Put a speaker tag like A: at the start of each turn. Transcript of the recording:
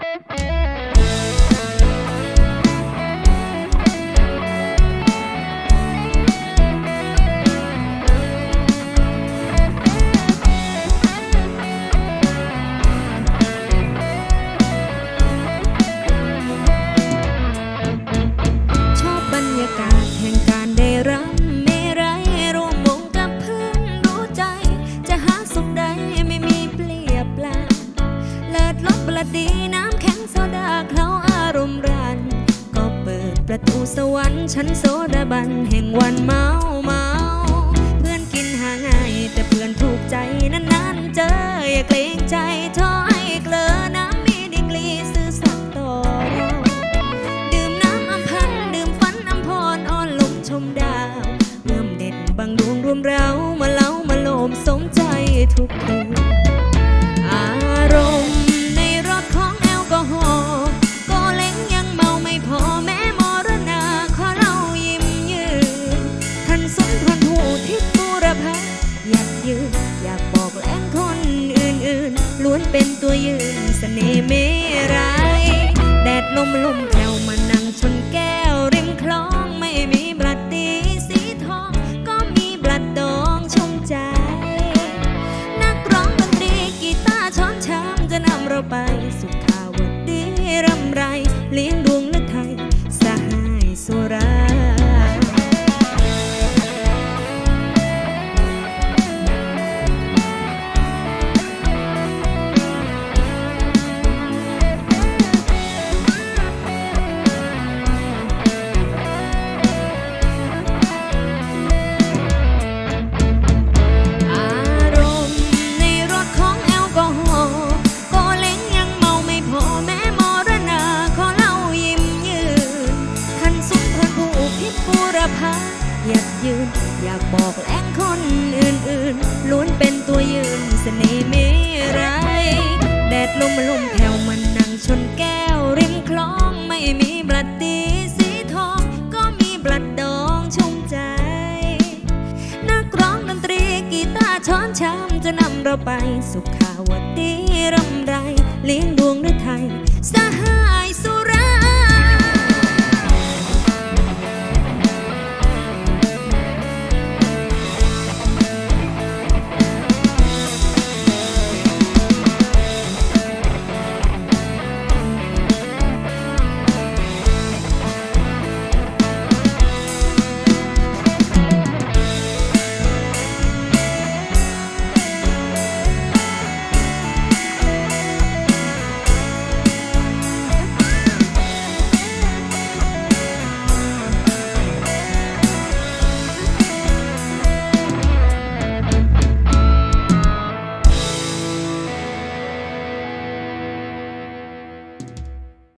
A: ชอ สวรรค์ชั้นโซดาบันแห่งวันเมาเมาเพื่อนกินหาง่ายแต่เพื่อนถูกใจนานๆเจออย่าเกรงใจท้อ นสุนหูทิศบูรพาอยากยืนอยากบอกแหลงคนอื่นๆล้วนเป็นตัวยืนเสน่ห์เมรัยแดดลมลมแผ่วมานั่งชนแก้วริมคลอง พาอยากยืน อยากบอกแหลงคนอื่นๆล้วนเป็นตัวยืนเสน่ห์เมรัยแดดลมลมแผ่วมันนั่งชนแก้วริมคลองไม่มีบลัดดีสีทอง ก็มีบลัดดองชมใจ นักร้องดนตรีกีตาร์ช้อนชามจะนำเราไปสุขาวดีรำ